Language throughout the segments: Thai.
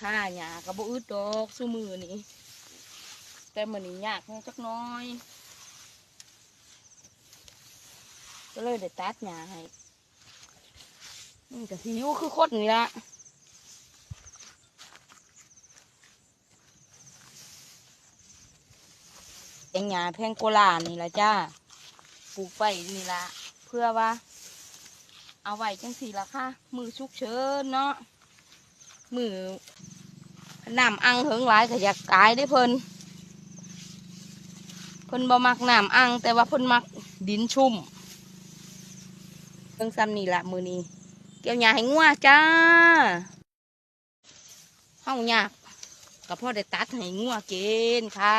ค่ะหยาก็บ่อึดดอกซุมือนี่แต่มื้อนี้ยากจักน้อย ก็เลยได้ตัดหญ้าให้นี่ก็สิอยู่คือคนนี่ละแองหญ้าแพงโกลานี่ละจ้าปลูกไปนี่ละเพื่อว่า เอาไว้จังสีละค่ะ มือชุกเชิญเนาะ มือน้ำอังเหิงหลายก็อยากกายได้เพิ่นเพิ่นบ่มักน้ำอังแต่ว่าเพิ่นมักดินชุ่มเพิ่งซ้ำนี่ละมือนี้เกี่ยวหญ้าให้งัวจ้าเฮายากก็พ่อได้ตัดให้งัวเกณฑ์ค่ะ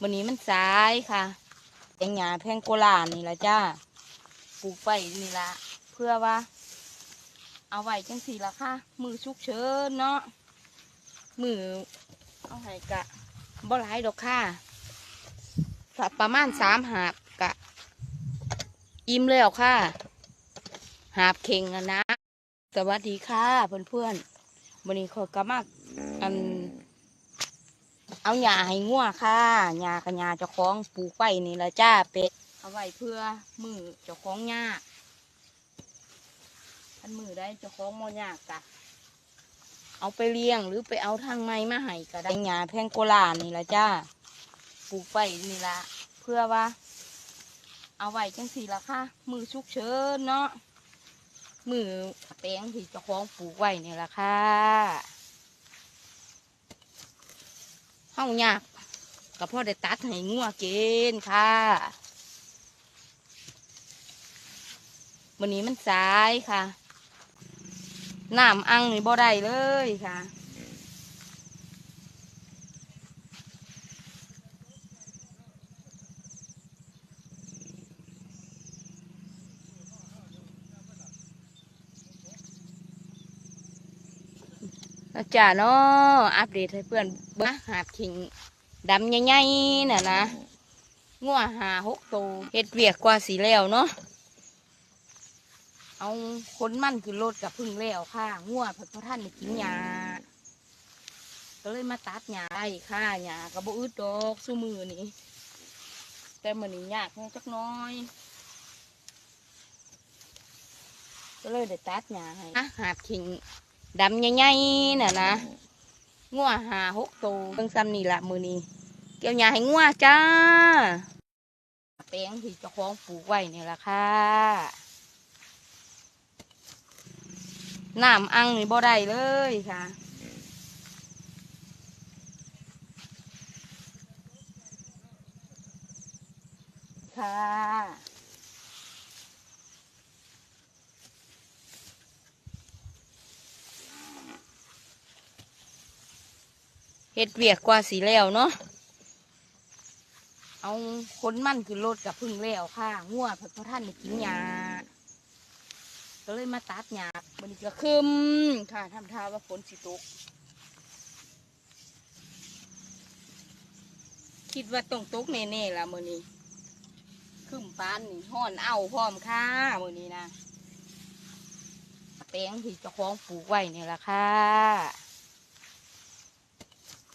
มือนี้มันสายค่ะแองหญ้าแพงโกลานี่ละจ้าปลูกไปนี่ละเพื่อว่า เอาไว้จังสีละค่ะ มือชุกเชิญเนาะมือเอาให้กะบ่หลายดอกค่ะสัประมาณสามหาบกะ อิ่มแล้วค่ะ หาบเข่งอะนะ สวัสดีค่ะเพื่อนเพื่อนๆวันนี้ขอกระมักอัน เอาหญ้าให้งัวค่ะหญ้ากับหญ้าเจ้าของปลูกไว้นี่ละจ้าเป็ดเอาไว้เพื่อมือเจ้าของหญ้า ทันมือได้เจ้าของโมยากกะเอาไปเลี้ยงหรือไปเอาทางไม้มาให้ก็ได้หญ้าแพงโกลานี่ละจ้าปลูกไว้นี่ละเพื่อว่า เอาไว้จังสีละค่ะ มือชุกเชิญเนาะมือแปลงที่เจ้าของปลูกไว้นี่ละค่ะเฮายากก็พ่อได้ตัดให้งัวเกณฑ์ค่ะวันนี้มันสายค่ะ น้ำอังนี่บ่ได้เลยค่ะจ้าเนาะอัปเดตให้เพื่อนเบ้งหาบขิงดำใหญ่ๆน่ะนะงัวหาหกตัวเฮ็ดเวียกกว่าสีแล้วเนาะ เอาคนมันคือรถกับพึ่งแล้วค่ะงัวเพิ่นพระท่านได้กินหญ้าก็เลยมาตัดหญ้าได้ค่ะหญ้าก็บ่อึดดอกซุมือนี่แต่มื้อนี้ยากแค่จักหน้อย ก็เลยได้ตัดหญ้าให้อะหาบขิงดำใหญ่ๆน่ะนะงัวหาหกตัวเบิ่งซ้ำนี่ละมือนี้เกี่ยวหญ้าให้งัวจ้าแปลงที่เจ้าของปลูกไว้นี่ละค่ะ น้ำอังนี่บ่ได้เลยค่ะค่ะเฮ็ดเวียกกว่าสีแล้วเนาะเอาคนมันคือรถกับพึ่งแล้วค่ะ งัวเพิ่นพระท่านได้กินหญ้า ก็เลยมาตัดหญ้ามันนี้ก็คึมค่ะทำท่าว่าฝนสิตก คิดว่าต้องตกแน่ๆละมื้อนี้คึมปานนี่ห้อนเอาพร้อมค่ะมื้อนี้นะแปลงที่เจ้าของปลูกไว้นี่แหละค่ะ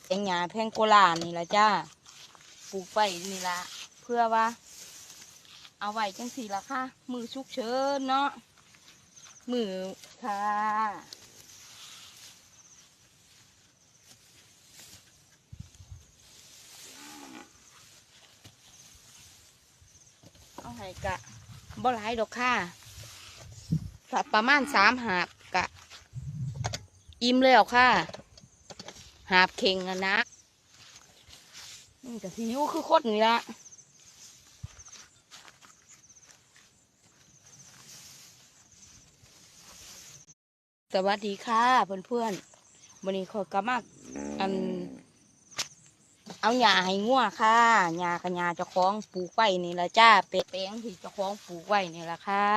แองหญ้าแพงโกลานี่ละจ้าปลูกไปนี่ละเพื่อว่า เอาไว้จังสีละค่ะ มือชุกเชิญเนาะ มือค่ะเอาให้กะบ่หลายดอกค่ะสักประมาณสามหาบกะ อิ่มแล้วค่ะ หาบเข่งอะนะนี่ก็สิอยู่คือโคนนี่ละ สวัสดีค่ะเพื่อนเพื่อนวันนี้ขอกระมักอันเอาหญ้าให้งัวค่ะหญ้ากับหญ้าเจ้องปลูกไว้นี่ละจ้าเป็ดแปลงที่เจ้าของปลูกไว้นี่ละค่ะ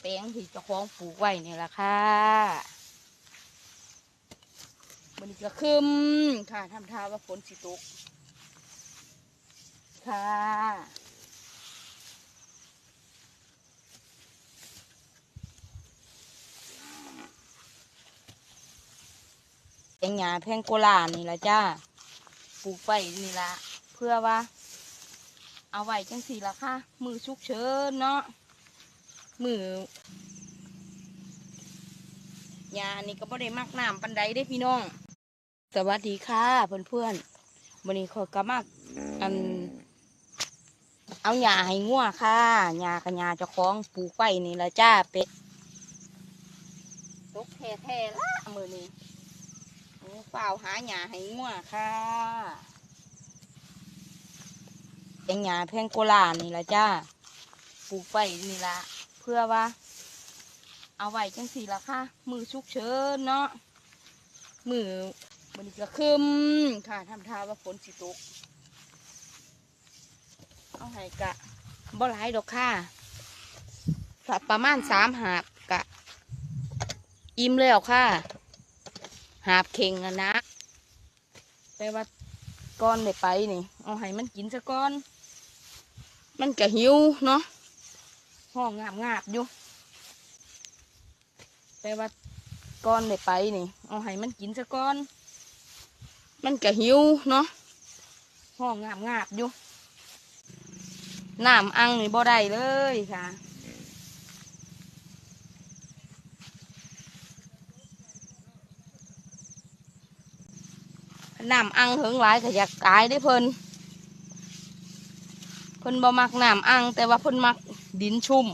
แปลงที่เจ้าของปลูกไว้นี่ละค่ะมันนี้ก็คึมค่ะทำท่าว่าฝนสิตกค่ะ งหญ้าแพงโกลานี่ละจ้าปลูกไว้นี่ละเพื่อว่า เอาไว้จังสี่ละค่ะ มือฉุกเฉินเนาะมือหญ้านี่ก็บ่ได้มักน้ำปันใดได้พี่น้อง สวัสดีค่ะเพื่อนเพื่อนๆวันนี้ขอกลับมาอัน เอาหญ้าให้งัวค่ะหญ้ากับหญ้าเจ้าของปลูกไว้นี่ละจ้าเป็ดตกแท้ๆละมือนี้ เปล่าหาหญ้าให้งัวค่ะแตงหญ้าแพงโกลานี่ละจ้าปลูกไว้นี่ละเพื่อว่า เอาไว้จังสี่ละค่ะ มือฉุกเฉินเนาะมือมันก็คึมค่ะทำท่าว่าฝนสิตกเอาให้กะบ่หลายดอกค่ะประมาณสามหาบกะ อิ่มแล้วค่ะ หาบเข่งอะนะ แต่ว่าก้อนได้ไปนี่ เอาให้มันกินซะก้อน มันก็หิวเนาะห้องงาบงาบอยู่แต่ว่าก้อนได้ไปนี่ เอาให้มันกินซะก้อน มันก็หิวเนาะห้องงาบงาบอยู่น้ำอังนี่บ่ได้เลยค่ะ น้ำอังถึงหลายก็อยากตายได้เพิ่นเพิ่นบ่มักน้ำอัง แต่ว่าเพิ่นมักดินชุ่ม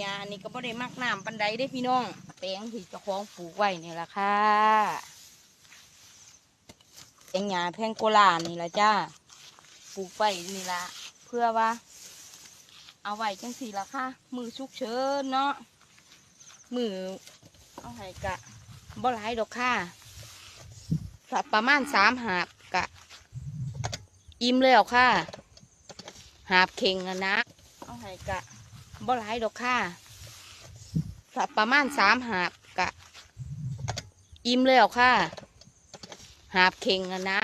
ยานี่ก็บ่ได้มักน้ำปันใดได้พี่น้อง แปลงที่เจ้าของปลูกไว้นี่แหละค่ะแปลงหญ้าแพงโกลานี่ละจ้าปลูกไว้นี่ละเพื่อว่า เอาไว้จังสี่ละค่ะ มือฉุกเฉินเนาะมือ เอาให้กะบ่หลายดอกค่ะประมาณสามหาบกะ อิ่มแล้วค่ะ หาบเข่งอะนะเอาให้กะบ่หลายดอกค่ะประมาณสามหาบกะ อิ่มแล้วค่ะ หาบเข่งอะนะ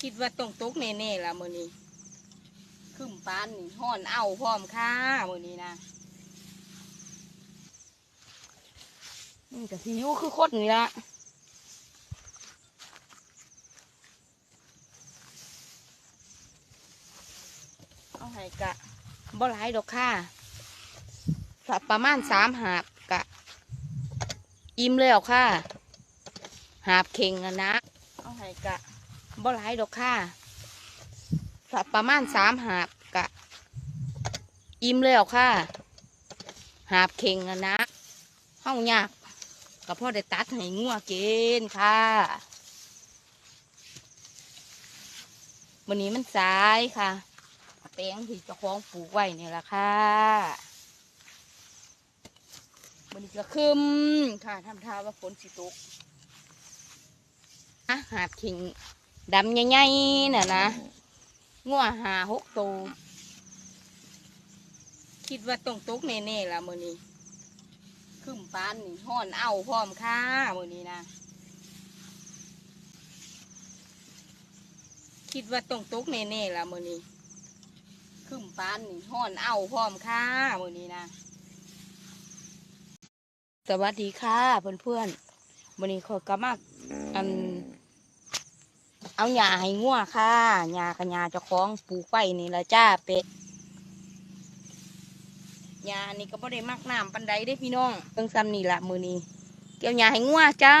คิดว่าต้องตกแน่ๆละมือนี้ขึ้นปานนี่ห่อนเอาพร้อมค่ะมือนี้นะ นี่ก็สิอยูคือโคดนี่ละเอาให้กะบ่หลายดอกค่ะสักประมาณสามหาบกะ อิ่มแล้วค่ะ หาบเข่งนะเอาให้กะบ่หลายดอกค่ะสักประมาณสามหาบกะ อิ่มแล้วค่ะ หาบเข่งนะห้องยาก ก็พ่อได้ตัดให้งัวเกณฑ์ค่ะวันนี้มันสายค่ะแปลงที่เจ้าของปลูกไว้นี่แหละค่ะวันนี้ก็คึมค่ะทำท่าว่าฝนสิตกอะหาบขิงดำใหญ่ๆน่ะนะงัวหาหกตัวคิดว่าต้องตกแน่ๆละมือนี้ ขึ้นปานนี่ห่อนเอาพร้อมค่ะมือนี้นะ คิดว่าต้องตกแน่ๆละมือนี้ขึ้นปานนี่ห่อนเอาพร้อมค่ะมือนี้นะ สวัสดีค่ะเพื่อนๆวันนี้ขอกลับมาอัน เอาหญ้าให้งัวค่ะหญ้ากับหญ้าเจ้าของปลูกไว้นี่ละจ้าเป็ด ยาอันี่ก็บ่ได้มักน้ำปันใดได้พี่น้องเพิ่งซ้ำนี่ละมือนี้เกี่ยวหญ้าให้งัวจ้า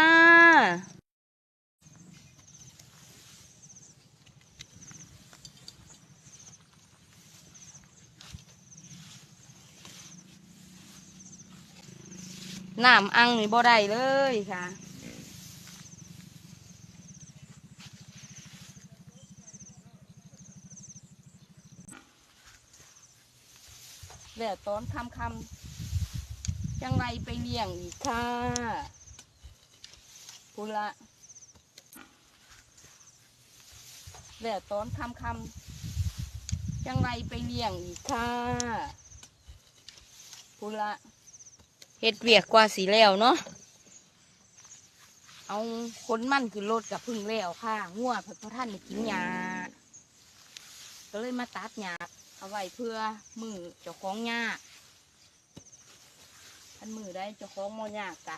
น้ำอังนี่บ่ได้เลยค่ะ แล้วตอนคำคำๆจังไรไปเลี้ยงอีกค่ะพุนละแล้วตอนคำคำๆจังไรไปเลี้ยงอีกค่ะพุนละเฮ็ดเวียกกว่าสีแล้วเนาะเอาคนมั่นคือรถกับพึ่งแล้วค่ะง่วเพิ่นพระท่านได้กินยาก็เลยมาตัดหญ้า เอาไว้เพื่อมือเจ้าของยากท่านมือได้เจ้าของมอยากกะ